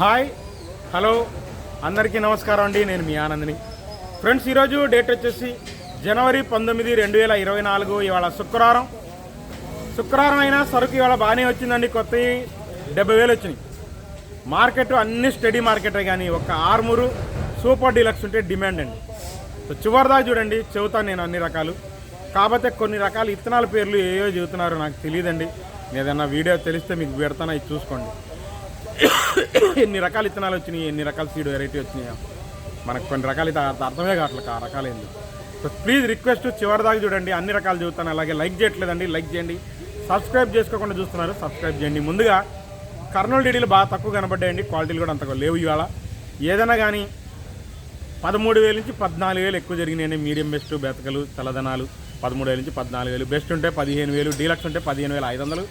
Hi hello అందరికీ నమస్కారం అండి నేను మీ ఆనందిని. ఫ్రెండ్స్ ఈరోజు డేట్ వచ్చేసి జనవరి పంతొమ్మిది రెండు వేల ఇరవై నాలుగు ఇవాళ శుక్రవారం. శుక్రవారం అయినా సరుకు ఇవాళ బాగానే వచ్చిందండి కొత్త డెబ్బై వేలు వచ్చినాయి. మార్కెట్ అన్ని స్టడీ మార్కెటే కానీ ఒక ఆర్మూరు సూపర్ డీలక్స్ ఉంటే డిమాండ్ అండి. సో చివరిదా చూడండి చెబుతాను నేను అన్ని రకాలు. కాకపోతే కొన్ని రకాల ఇత్తనాల పేర్లు ఏయో చెబుతున్నారో నాకు తెలియదండి. ఏదైనా వీడియో తెలిస్తే మీకు పెడతాను ఇది చూసుకోండి. ఎన్ని రకాల ఇత్తనాలు వచ్చినాయి ఎన్ని రకాల సీడ్ వెరైటీ వచ్చినాయో. మనకు కొన్ని రకాలు అర్థమే కావట్లేదు ఆ రకాలు సో ప్లీజ్ రిక్వెస్ట్ చివరి దాకా చూడండి అన్ని రకాలు చూస్తాను. అలాగే లైక్ చేయట్లేదండి లైక్ చేయండి. సబ్స్క్రైబ్ చేసుకోకుండా చూస్తున్నారు సబ్స్క్రైబ్ చేయండి. ముందుగా కర్నూలు డీడీలు బాగా తక్కువ కనబడ్డాయండి క్వాలిటీలు కూడా అంతగా లేవు ఇవాళ. ఏదైనా కానీ పదమూడు వేల నుంచి పద్నాలుగు వేలు ఎక్కువ జరిగినాయండి. మీడియం బెస్ట్ బెతకలు తెల్లదనాలు పదమూడు వేల నుంచి పద్నాలుగు వేలు. బెస్ట్ ఉంటే పదిహేను వేలు డీలక్స్ ఉంటే పదిహేను వేల ఐదు వందలు.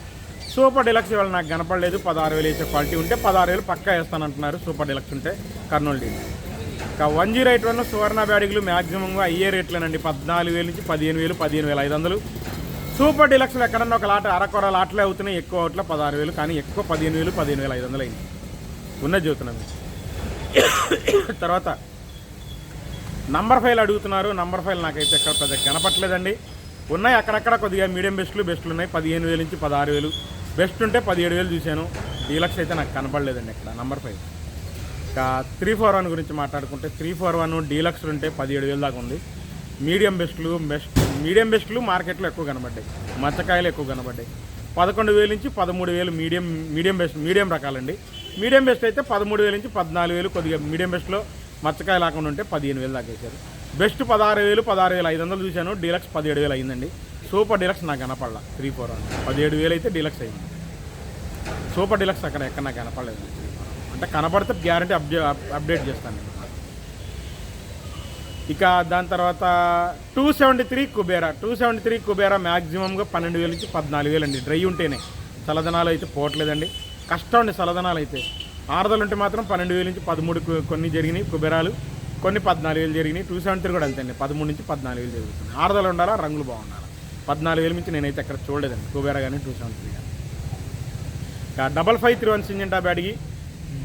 సూపర్ డిలక్స్ ఇవాళ నాకు కనపడలేదు. పదహారు వేలు వేసే క్వాలిటీ ఉంటే పదహారు వేలు పక్కా వేస్తానంటున్నారు సూపర్ డిలక్స్ ఉంటే కర్నూలు డీల్ ఇంకా వన్ జీరో ఎయిట్ వన్ సువర్ణ బ్యాడిగులు మ్యాక్సిమంగా అయ్యే రేట్లేనండి. పద్నాలుగు వేల నుంచి పదిహేను వేలు పదిహేను వేల ఐదు వందలు. సూపర్ డీలక్స్లో ఎక్కడన్నా ఒక లాట అరకొర లాట్లే అవుతున్నాయి. ఎక్కువ అవుట్ల పదహారు వేలు కానీ ఎక్కువ పదిహేను వేలు పదిహేను వేల ఐదు వందలు. అయింది ఉన్నది చెబుతున్నాను తర్వాత నంబర్ ఫైల్ అడుగుతున్నారు. నంబర్ ఫైల్ నాకైతే ఎక్కడ పెద్ద కనపట్లేదండి. ఉన్నాయి అక్కడక్కడ కొద్దిగా మీడియం బెస్ట్లు బెస్ట్లు ఉన్నాయి. పదిహేను వేలు నుంచి పదహారు వేలు. బెస్ట్ ఉంటే పదిహేడు వేలు చూశాను. డీలక్స్ అయితే నాకు కనపడలేదండి ఇక్కడ నంబర్ ఫైవ్. ఇంకా త్రీ ఫోర్ వన్ గురించి మాట్లాడుకుంటే త్రీ ఫోర్ వన్ డీలక్స్ ఉంటే పదిహేడు వేలు దాకా ఉంది. మీడియం బెస్ట్లు బెస్ట్ మీడియం బెస్ట్లు మార్కెట్లో ఎక్కువ కనబడ్డాయి. మచ్చకాయలు ఎక్కువ కనబడ్డాయి. పదకొండు వేలు నుంచి పదమూడు వేలు మీడియం మీడియం బెస్ట్ మీడియం రకాలండి. మీడియం బెస్ట్ అయితే పదమూడు వేలు నుంచి పద్నాలుగు వేలు కొద్దిగా మీడియం బెస్ట్లో మచ్చకాయ లేకుండా ఉంటే పదిహేను వేలు దాకా వేశారు. బెస్ట్ పదహారు వేలు పదహారు వేలు ఐదు వందలు చూశాను. డీలక్స్ పదిహేడు వేలు అయిందండి. సూపర్ డీలక్స్ నాకు కనపడలా. త్రీ ఫోర్ అని. పదిహేడు వేలు అయితే డీలక్స్ అయింది. సూపర్ డీలక్స్ అక్కడ ఎక్కడ నాకు కనపడలేదు. అంటే కనపడితే గ్యారంటీ అప్డే అప్డేట్ చేస్తాను. ఇక దాని తర్వాత two seventy three Kubera. Two seventy three Kubera మ్యాక్సిమంగా పన్నెండు వేలు నుంచి పద్నాలుగు వేలు అండి. డ్రై ఉంటేనే. చల్లదనాలు అయితే పోవట్లేదండి. కష్టం అండి చల్లదనాలు అయితే. ఆరదలు ఉంటే మాత్రం పన్నెండు వేలు నుంచి పదమూడు కొన్ని జరిగినాయి కుబేరాలు. కొన్ని పద్నాలుగు వేలు జరిగినాయి. టూ సెవెంటీ త్రీ కూడా అంతే అండి పదమూడు నుంచి పద్నాలుగు వేలు జరుగుతుంది ఆరదలు ఉండాలా రంగులు బాగుండాలి? పద్నాలుగు వేలు నుంచి నేనైతే అక్కడ చూడలేదండి. కుబేరా కానీ టూ సెవెంటీ త్రీ కానీ ఇక double five three one Syngenta Byadgi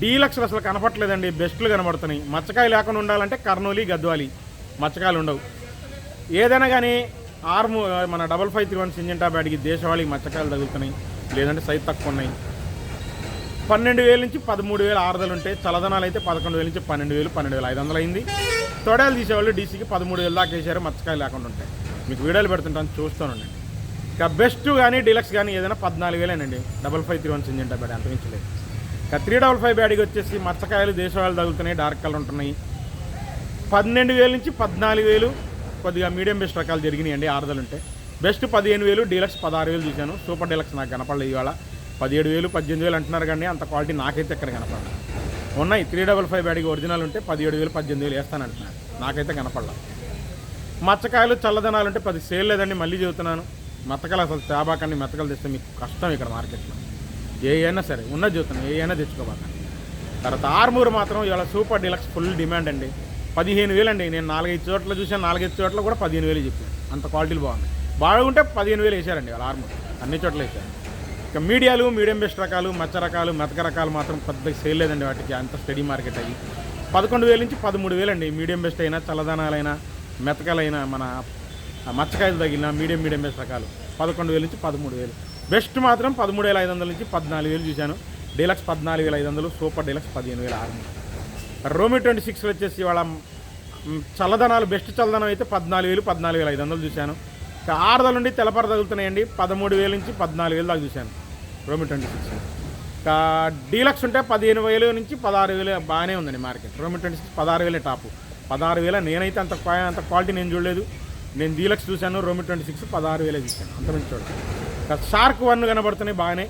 deluxe అసలు కనపట్లేదండి బెస్ట్లు కనబడుతున్నాయి. మచ్చకాయలు లేకుండా ఉండాలంటే కర్నూలి గద్వాలి మచ్చకాయలు ఉండవు. ఏదైనా కానీ ఆర్ము మన double five three one Syngenta బ్యాడ్కి దేశవాళికి మచ్చకాయలు తగులుతున్నాయి. లేదంటే సైజ్ తక్కువ ఉన్నాయి. పన్నెండు వేల నుంచి పదమూడు వేల ఆరుదలు ఉంటే చలదనాలు అయితే పదకొండు వేల నుంచి పన్నెండు వేలు పన్నెండు వేల ఐదు వందలు అయింది. తొడలు తీసేవాళ్ళు డీసీకి పదమూడు వేలు దాకా వేసారు మచ్చకాయలు లేకుండా ఉంటాయి మీకు వీడియోలు పెడుతుంటాను చూస్తానండి ఇక బెస్ట్ కానీ డీలక్స్ కానీ ఏదైనా పద్నాలుగు వేలేనండి double five three one Syngenta Byadgi అంతమించలేదు ఇక త్రీ డబల్ ఫైవ్ బ్యాడ్కి వచ్చేసి మచ్చకాయలు దేశవాళ్ళు తగులుతున్నాయి డార్క్ కలర్ ఉంటున్నాయి. పన్నెండు వేల నుంచి పద్నాలుగు వేలు కొద్దిగా మీడియం బెస్ట్ రకాలు జరిగినాయండి ఆరుదలు ఉంటే. బెస్ట్ పదిహేను వేలు డీలక్స్ పదహారు వేలు చూశాను. సూపర్ డీలక్స్ నాకు కనపడలేదు ఇవాళ. పదిహేడు వేలు పద్దెనిమిది వేలు అంటున్నారు కానీ అంత క్వాలిటీ నాకైతే ఎక్కడ కనపడలేదు ఉన్నాయి three double five Byadgi original ఉంటే పదిహేడు వేలు పద్దెనిమిది వేలు వేస్తానంటున్నారు. నాకైతే కనపడలేదు మచ్చకాయలు చల్లదనాలు ఉంటే పది సేల్ లేదండి మళ్ళీ చెబుతున్నాను మెత్తకలు అసలు తేబాకండి మెత్తకాయలు తెస్తే మీకు కష్టం ఇక్కడ మార్కెట్లో. ఏ అయినా సరే ఉన్నది చెబుతున్నాను ఏ అయినా తెచ్చుకోబాకండి తర్వాత ఆర్మూర్ మాత్రం ఇవాళ సూపర్ డీలక్స్ ఫుల్ డిమాండ్ అండి. పదిహేను వేలు అండి నేను నాలుగైదు చోట్ల చూసాను నాలుగైదు చోట్ల కూడా పదిహేను వేలు చెప్పాను అంత క్వాలిటీలు బాగున్నాయి. బాగుంటే పదిహేను వేలు వేసారండి వాళ్ళ ఆర్మూర్. అన్ని చోట్ల వేసారు. ఇక మీడియాలు మీడియం బెస్ట్ రకాలు మచ్చ రకాలు మెతక రకాలు మాత్రం పెద్దగా సేల్ లేదండి వాటికి. అంత స్టడీ మార్కెట్ అయ్యి. పదకొండు వేలు నుంచి పదమూడు వేలు అండి మీడియం బెస్ట్ అయినా చల్లదనాలైనా. మెతకలైన మన మచ్చకాయలు తగిలిన మీడియం మీడియం బెస్ట్ రకాలు. పదకొండు వేలు నుంచి పదమూడు వేలు. బెస్ట్ మాత్రం పదమూడు వేల ఐదు వందల నుంచి పద్నాలుగు వేలు చూశాను. డీలక్స్ పద్నాలుగు వేల ఐదు వందలు సూపర్ డీలక్స్ పదిహేను వేల ఆరు వందలు. రోమి ట్వంటీ సిక్స్ వచ్చేసి వాళ్ళ చల్లదనాలు బెస్ట్ చల్లదనం అయితే పద్నాలుగు వేలు పద్నాలుగు వేల ఐదు వందలు చూశాను. ఆరుదల నుండి తెలపర తగులుతున్నాయండి. పదమూడు వేల నుంచి పద్నాలుగు వేలు దాకా చూశాను రోమి ట్వంటీ సిక్స్. ఇంకా డీలక్స్ ఉంటే పదిహేను వేలు నుంచి పదహారు వేలు బాగానే ఉందండి మార్కెట్. రోమి ట్వంటీ సిక్స్ పదహారు వేలే టాపు. పదహారు వేల నేనైతే అంత అంత క్వాలిటీ నేను చూడలేదు. నేను డీలక్స్ చూశాను రోమి ట్వంటీ సిక్స్ పదహారు వేలే చూశాను. అంత మంచి చూడలేదు. షార్క్ వన్ కనబడుతున్నాయి బాగానే.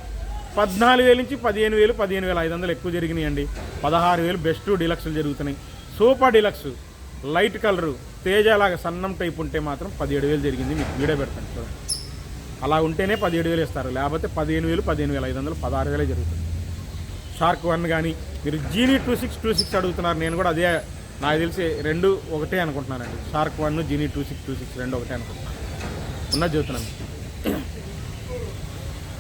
పద్నాలుగు వేల నుంచి పదిహేను వేలు పదిహేను వేల ఐదు వందలు ఎక్కువ జరిగినాయండి. పదహారు వేలు బెస్ట్ డీలక్స్లు జరుగుతున్నాయి. సూపర్ డీలక్స్ లైట్ కలరు తేజలాగా సన్నం టైప్ ఉంటే మాత్రం పదిహేడు వేలు జరిగింది. మీకు వీడియో పెడతాను చూడండి. అలా ఉంటేనే పదిహేడు వేలు ఇస్తారు. లేకపోతే పదిహేను వేలు పదిహేను వేల ఐదు వందలు పదహారు వేలే జరుగుతుంది. షార్క్ వన్ కానీ మీరు Genie two six two six అడుగుతున్నారు. నేను కూడా అదే నాకు తెలిసి రెండు ఒకటే అనుకుంటున్నానండి. Shark one Genie two six two six రెండు ఒకటే అనుకుంటున్నాను. ఉన్నది చెబుతున్నాను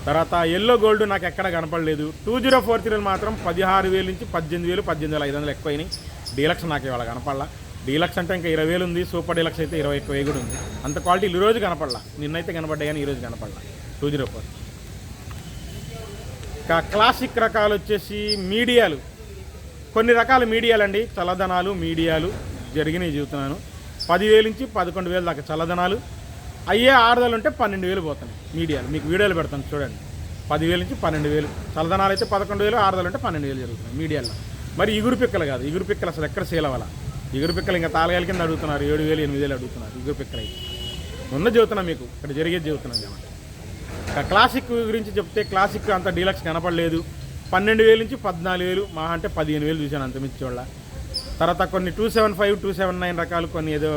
తర్వాత ఎల్లో గోల్డ్ నాకు ఎక్కడ కనపడలేదు. టూ జీరో ఫోర్ త్రీలు మాత్రం పదిహారు వేలు నుంచి పద్దెనిమిది వేలు పద్దెనిమిది వేల ఐదు వందలు ఎక్కువైనాయి. డీలక్స్ నాకు ఇవాళ కనపడలా. డీలక్స్ అంటే ఇంకా ఇరవై వేలు ఉంది. సూపర్ డీలక్స్ అయితే ఇరవై ఎక్కువ కూడా ఉంది. అంత క్వాలిటీ ఈ రోజు కనపడలా. నిన్నైతే కనపడ్డాయి కానీ ఈరోజు రోజు కనపడలా. టూ జీరో ఫోర్ ఇంకా క్లాసిక్ రకాలు వచ్చేసి మీడియాలు. కొన్ని రకాల మీడియాలండి. చల్లదనాలు మీడియాలు జరిగినవి చెబుతున్నాను పదివేలు నుంచి పదకొండు వేలు దాకా చల్లదనాలు. అయ్యే ఆరుదలు ఉంటే పన్నెండు వేలు పోతున్నాయి మీడియాలు. మీకు వీడియోలు పెడతాను చూడండి. పదివేల నుంచి పన్నెండు వేలు. చల్లదనాలు అయితే పదకొండు వేలు ఆరుదలు ఉంటే పన్నెండు వేలు జరుగుతున్నాయి మీడియాలో మరి ఇగురు పిక్కలు కాదు. ఇగురు పిక్కలు అసలు ఎక్కడ సేల్ అవ్వాలా? ఇగురు పిక్కలు ఇంకా తాళగాల కింద అడుగుతున్నారు. ఏడు వేలు ఎనిమిది వేలు అడుగుతున్నారు ఇగురు పిక్కలు అయితే. ఉన్న చెబుతున్నా మీకు. ఇక్కడ జరిగేది చెబుతున్నాను కాబట్టి క్లాసిక్ గురించి చెప్తే క్లాసిక్ అంత డీలక్స్ కనపడలేదు. పన్నెండు వేలు నుంచి పద్నాలుగు వేలు మా అంటే పదిహేను వేలు చూశాను అంత మించి వాళ్ళ తర్వాత కొన్ని two seven five two seven nine రకాలు కొన్ని ఏదో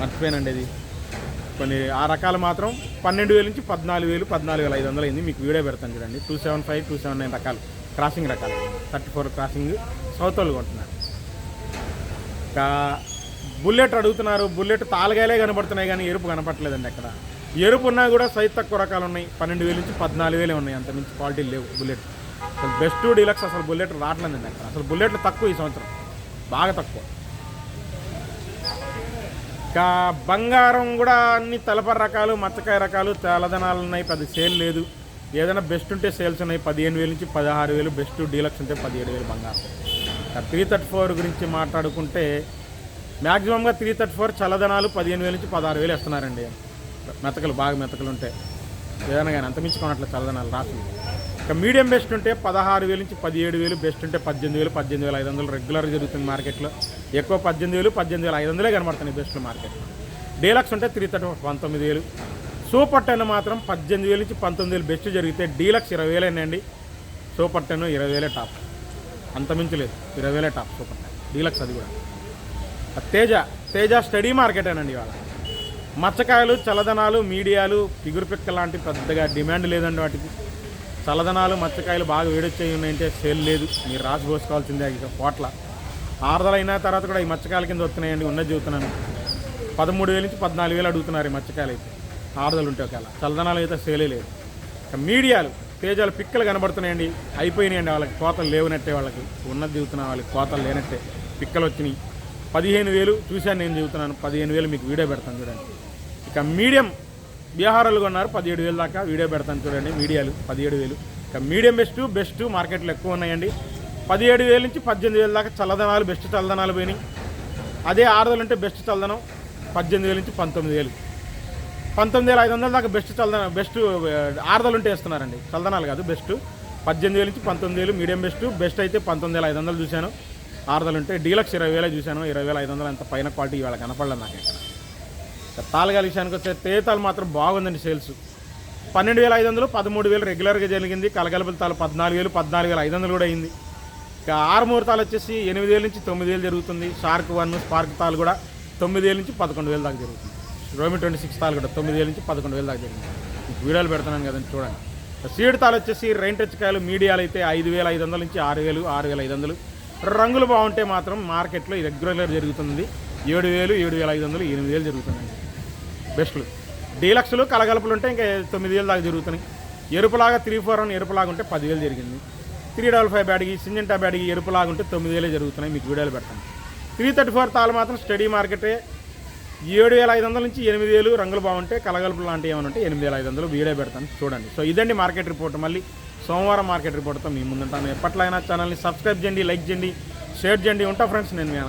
మర్చిపోయానండి ఇది కొన్ని ఆ రకాలు మాత్రం పన్నెండు వేలు నుంచి పద్నాలుగు వేలు పద్నాలుగు వేల ఐదు వందలు అయింది. మీకు వీడియో పెడతాను చూడండి. Two seven five two seven nine రకాలు. క్రాసింగ్ రకాలు. థర్టీ ఫోర్ క్రాసింగ్ సౌత్ వాళ్ళు కొంటున్నారు. ఇంకా బుల్లెట్ అడుగుతున్నారు. బుల్లెట్ తాలగాయలే కనబడుతున్నాయి కానీ ఎరుపు కనపడలేదండి అక్కడ. ఎరుపు ఉన్నా కూడా సైజ్ తక్కువ రకాలు ఉన్నాయి. పన్నెండు వేలు నుంచి పద్నాలుగు వేలే ఉన్నాయి. అంత మించి క్వాలిటీ లేవు బుల్లెట్. అసలు బెస్ట్ డీలక్స్ అసలు బుల్లెట్ రావట్లేదండి అక్కడ అసలు బుల్లెట్లు తక్కువ ఈ సంవత్సరం. బాగా తక్కువ. ఇంకా బంగారం కూడా అన్ని తలపర రకాలు మచ్చకాయ రకాలు తెల్లదనాలు ఉన్నాయి. పెద్ద సేల్ లేదు. ఏదైనా బెస్ట్ ఉంటే సేల్స్ ఉన్నాయి. పదిహేను వేలు నుంచి పదహారు వేలు బెస్ట్ డీలక్స్ ఉంటే పదిహేడు వేలు బంగారం. త్రీ థర్టీ ఫోర్ గురించి మాట్లాడుకుంటే మ్యాక్సిమంగా త్రీ థర్టీ ఫోర్ చల్లదనాలు పదిహేను వేలు నుంచి పదహారు వేలు ఇస్తున్నారండి మెతకలు బాగా మెతకలు ఉంటాయి ఏదైనా కానీ అంతమించి కొనట్లేదు చల్లదనాలు రాసింది ఇక మీడియం బెస్ట్ ఉంటే పదహారు వేలు నుంచి పదిహేడు వేలు బెస్ట్ ఉంటే పద్దెనిమిది వేలు పద్దెనిమిది వేల ఐదు వందలు రెగ్యులర్గా జరుగుతుంది మార్కెట్లో. ఎక్కువ పద్దెనిమిది వేలు పద్దెనిమిది వేల ఐదు వందలే కనబడుతున్నాయి బెస్ట్ మార్కెట్ డీలక్స్ ఉంటే త్రీ థర్టీ పంతొమ్మిది వేలు. సూపర్ టెన్ మాత్రం పద్దెనిమిది వేలు నుంచి పంతొమ్మిది వేలు బెస్ట్ జరిగితే డీలక్స్ ఇరవై వేలేనండి సూపర్ టెన్ ఇరవై వేలే టాప్. అంతమించి లేదు. ఇరవై వేలే టాప్ సూపర్ టెన్. డీలక్స్ అది కూడా. తేజ తేజ స్టడీ మార్కెటేనండి ఇవాళ. మచ్చకాయలు చల్లదనాలు మీడియాలు పిగురు పిక్క లాంటి పెద్దగా డిమాండ్ లేదండి వాటికి. చల్లదనాలు మచ్చకాయలు బాగా వేడొచ్చాయి ఉన్నాయంటే సేల్ లేదు. మీరు రాసి పోసుకోవాల్సిందే ఇక కోట్ల. ఆరుదలు అయిన తర్వాత కూడా ఈ మచ్చకాయల కింద వస్తున్నాయండి ఉన్నది చెబుతున్నాను పదమూడు వేల నుంచి పద్నాలుగు వేలు అడుగుతున్నారు ఈ మచ్చకాయలు అయితే. ఆరుదలు ఉంటే ఒకవేళ. చల్లదనాలు అయితే సేలే లేదు. ఇక మీడియాలు తేజాలు పిక్కలు కనబడుతున్నాయండి. అయిపోయినాయండి వాళ్ళకి కోతలు లేవునట్టే వాళ్ళకి. ఉన్నది చెబుతున్నా వాళ్ళకి కోతలు లేనట్టే. పిక్కలు వచ్చినాయి. పదిహేను వేలు చూశాను నేను చెబుతున్నాను పదిహేను వేలు మీకు వీడియో పెడతాను చూడండి. ఇక మీడియం బీహారాలు కొన్నారు పదిహేడు వేలు దాకా వీడియో పెడతాను చూడండి మీడియాలు పదిహేడు వేలు. ఇక మీడియం బెస్ట్ బెస్ట్ మార్కెట్లో ఎక్కువ ఉన్నాయండి. పదిహేడు వేల నుంచి పద్దెనిమిది వేల దాకా చల్లదనాలు బెస్ట్ చల్లదనాలు పోయినాయి. అదే ఆరుదలు అంటే బెస్ట్ చల్లదనం పద్దెనిమిది వేల నుంచి పంతొమ్మిది వేలు. పంతొమ్మిది వేల ఐదు వందల దాకా బెస్ట్ చల్లదన బెస్ట్ ఆరుదలు ఉంటే వేస్తున్నారండి. చల్లదనాలు కాదు బెస్ట్. పద్దెనిమిది వేల నుంచి పంతొమ్మిది వేలు మీడియం బెస్ట్ బెస్ట్ అయితే పంతొమ్మిది వేల ఐదు వందలు చూశాను. ఆరుదలు ఉంటే డీలక్స్ ఇరవై వేలే చూశాను. ఇరవై వేల ఐదు వందలు అంత పైన క్వాలిటీ ఇవాళ కనపడలేదు నాకు ఇక్కడ తాళగాల విషయానికి వస్తే తేతాలు మాత్రం బాగుందండి సేల్స్. పన్నెండు వేల ఐదు వందలు పదమూడు వేలు రెగ్యులర్గా జరిగింది. కలగలపల తాలు పద్నాలుగు వేలు పద్నాలుగు వేల ఐదు వందలు కూడా అయింది. ఇక ఆరు ముహూర్తాలు వచ్చేసి ఎనిమిది వేల నుంచి తొమ్మిది వేలు జరుగుతుంది. షార్క్ వన్ స్పార్క్ తాలు కూడా తొమ్మిది వేల నుంచి పదకొండు వేలు దాకా జరుగుతుంది. రోమి ట్వంటీ సిక్స్ తాలు కూడా తొమ్మిది వేల నుంచి పదకొండు వేలు దాకా జరిగింది వీడియోలు పెడుతున్నాను కదండి చూడండి. సీడ్ తాలు వచ్చేసి రెయిన్ టచ్ కాయలు మీడియాలు అయితే ఐదు వేల ఐదు వందల నుంచి ఆరు వేలు ఆరు వేల ఐదు వందలు. రంగులు బాగుంటే మాత్రం మార్కెట్లో రెగ్యులర్ జరుగుతుంది. ఏడు వేలు ఏడు వేల ఐదు వందలు ఎనిమిది వేలు జరుగుతుందండి. బెస్ట్లు. డీలక్స్లు కలగలుపులు ఉంటే ఇంకా తొమ్మిది వేలు దాకా జరుగుతున్నాయి. ఎరుపులాగా త్రీ ఫోర్ వన్ ఎరుపులాగా ఉంటే పదివేలు జరిగింది. Three double five Byadgi Syngenta Byadgi ఎరుపులాగా ఉంటే తొమ్మిది వేలే జరుగుతున్నాయి. మీకు వీడియోలు పెడతాను. త్రీ థర్టీ ఫోర్ తాలు మాత్రం స్టడీ మార్కెటే. ఏడు వేల ఐదు వందల నుంచి ఎనిమిది వేలు రంగులు బాగుంటే కలగలుపులు లాంటివి ఏమైనా ఉంటే ఎనిమిది వేల ఐదు వందలు వీడియో పెడతాను. చూడండి. సో ఇదండి మార్కెట్ రిపోర్ట్. మళ్ళీ సోమవారం మార్కెట్ రిపోర్ట్తో మీ ముందుంటాను. ఎప్పట్లైనా ఛానల్ని సబ్స్క్రైబ్ చేయండి లైక్ చేయండి షేర్ చేయండి. ఉంటా ఫ్రెండ్స్ నేను మీ